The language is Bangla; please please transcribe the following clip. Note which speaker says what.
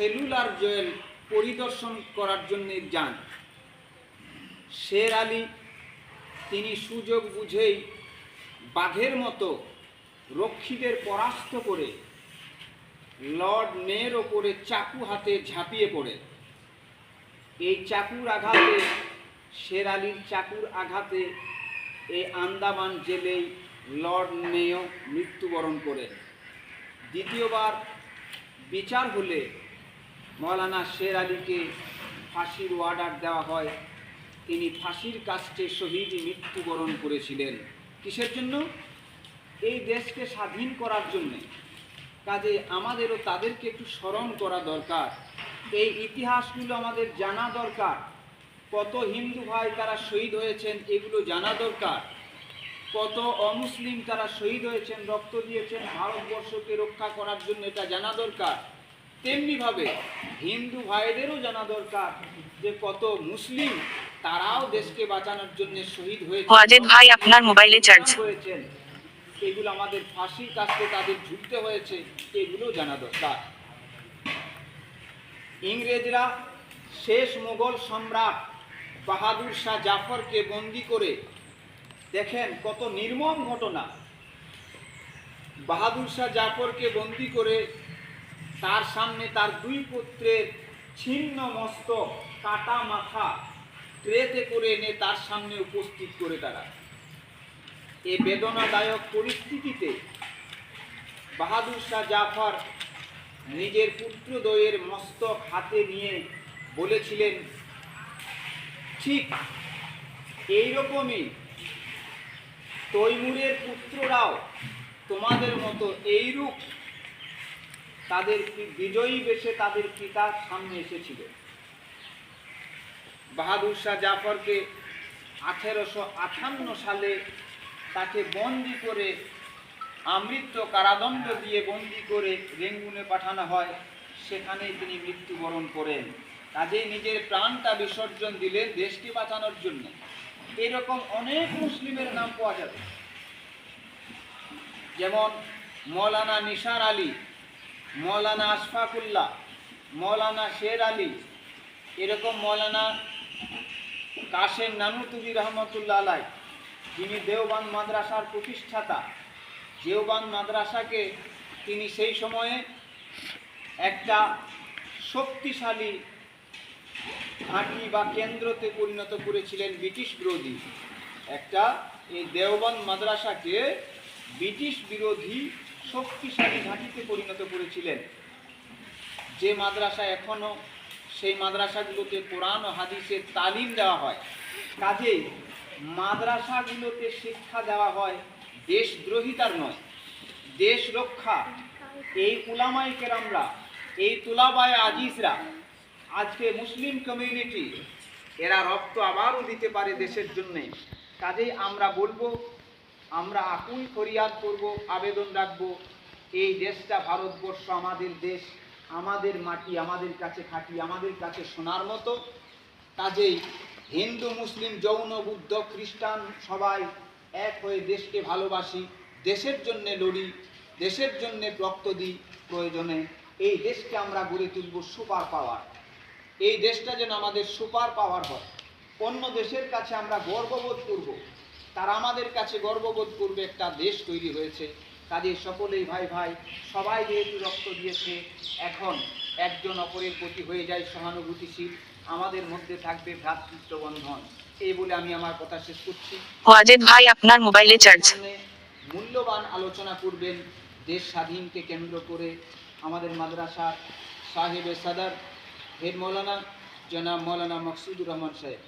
Speaker 1: সেলুলার জেল পরিদর্শন করার জন্য যান। শের আলী তিনি সুযোগ বুঝেই বাঘের মতো রক্ষীদের পরাস্ত করে লর্ড মেয়ের ওপরে চাকু হাতে ঝাঁপিয়ে পড়ে। এই চাকুর আঘাতে, শের আলীর চাকুর আঘাতে এই আন্দামান জেলেই লর্ড মেয় মৃত্যুবরণ করেন। দ্বিতীয়বার বিচার হলে মৌলানা শের আলীকে ফাঁসির অর্ডার দেওয়া হয়। তিনি ফাঁসির কাস্টে শহীদ মৃত্যুবরণ করেছিলেন। কিসের জন্য? এই দেশকে স্বাধীন করার জন্যে। কাজে আমাদেরও তাদেরকে একটু স্মরণ করা দরকার। এই ইতিহাসগুলো আমাদের জানা দরকার। কত হিন্দু ভাই তারা শহীদ হয়েছেন এগুলো জানা দরকার। কত অমুসলিম তারা শহীদ হয়েছেন, রক্ত দিয়েছেন, ভারতবর্ষকে রক্ষা করার জন্য এটা জানা দরকার। তেমনিভাবে হিন্দু ভাইদেরও জানা দরকার যে কত মুসলিম তারাও দেশকে বাঁচানোর জন্য শহীদ হয়েছে।
Speaker 2: ওয়াজেদ ভাই আপনার মোবাইলে চার্জ।
Speaker 1: হয়েছেন। এগুলো আমাদের ফাঁসির কাছে তাদের ঝুঁকতে হয়েছে এগুলো জানা দরকার। ইংরেজরা শেষ মোগল সম্রাট বাহাদুর শাহ জাফরকে বন্দি করে দেখেন কত নির্মম ঘটনা। বাহাদুর শাহ জাফরকে বন্দি করে তার সামনে তার দুই পুত্রের ছিন্ন মস্তক কাটা মাথা ট্রেতে করে এনে তার সামনে উপস্থিত করে তারা। এ বেদনাদায়ক পরিস্থিতিতে বাহাদুর শাহ জাফর নিজের পুত্রদ্বয়ের মস্তক হাতে নিয়ে বলেছিলেন, ঠিক এইরকমই তৈমুরের পুত্ররাও তোমাদের মতো এইরূপ তাদের বিজয়ী বেশে তাদের পিতার সামনে এসেছিল? বাহাদুর শাহ জাফরকে আঠেরোশো আটান্ন সালে তাকে বন্দি করে আমৃত্য কারাদণ্ড দিয়ে বন্দি করে রেঙ্গুনে পাঠানো হয়, সেখানেই তিনি মৃত্যুবরণ করেন। কাজেই নিজের প্রাণটা বিসর্জন দিলেন দেশকে বাঁচানোর জন্য। এরকম অনেক মুসলিমের নাম পাওয়া যাবে। যেমন মৌলানা নিসার আলী মৌলানা আশফাকুল্লাহ, মৌলানা শের আলী, এরকম মৌলানা কাশেম নানুতুবি রহমতুল্লাহ আলাই, যিনি দেওবান মাদ্রাসার প্রতিষ্ঠাতা, দেওবান মাদ্রাসাকে তিনি সেই সময়ে একটা শক্তিশালী ঘাঁটি বা কেন্দ্রতে পরিণত করেছিলেন ব্রিটিশ বিরোধী। একটা এই দেওবান মাদ্রাসাকে ব্রিটিশ বিরোধী শক্তিশালী ঘাঁটিতে পরিণত করেছিলেন। যে মাদ্রাসা এখনও সেই মাদ্রাসাগুলোতে কোরআন ও হাদিসের তালিম দেওয়া হয়। কাজেই মাদ্রাসাগুলোতে শিক্ষা দেওয়া হয় দেশদ্রোহিতার নয়, দেশ রক্ষা। এই উলামাই কেরামরা, এই তুলাবায় আজিজরা, আজকে মুসলিম কমিউনিটি এরা রক্ত আবারও দিতে পারে দেশের জন্যে। কাজেই আমরা বলব আমরা আকুল ফরিয়াদ করব, আবেদন রাখব, এই দেশটা ভারতবর্ষ আমাদের দেশ, আমাদের মাটি, আমাদের কাছে খাঁটি, আমাদের কাছে সোনার মতো। কাজেই হিন্দু, মুসলিম, যৌন, বুদ্ধ, খ্রিস্টান সবাই এক হয়ে দেশকে ভালোবাসি, দেশের জন্যে লড়ি, দেশের জন্যে রক্ত দিই প্রয়োজনে। এই দেশকে আমরা গড়ে তুলব সুপার পাওয়ার। এই দেশটা যেন আমাদের সুপার পাওয়ার হয়। অন্য দেশের কাছে আমরা গর্ববোধ করব। তারা আমাদের কাছে গর্ববোধ করবে একটা দেশ তৈরি হয়েছে। কাজে সকলেই ভাই ভাই সবাই যেহেতু রক্ত দিয়েছে এখন একজন অপরের প্রতি হয়ে যায় সহানুভূতিশীল। আমাদের মধ্যে থাকবে ভ্রাতৃত্ব বন্ধন। এই বলে আমি আমার কথা শেষ করছি।
Speaker 2: ওয়াজেদ ভাই আপনার মোবাইলে চার্জ।
Speaker 1: মূল্যবান আলোচনা করবেন দেশ স্বাধীনকে কেন্দ্র করে আমাদের মাদ্রাসার সাহেবে সাদার হেড মৌলানা জনাব মৌলানা মকসুদুর রহমান সাহেব।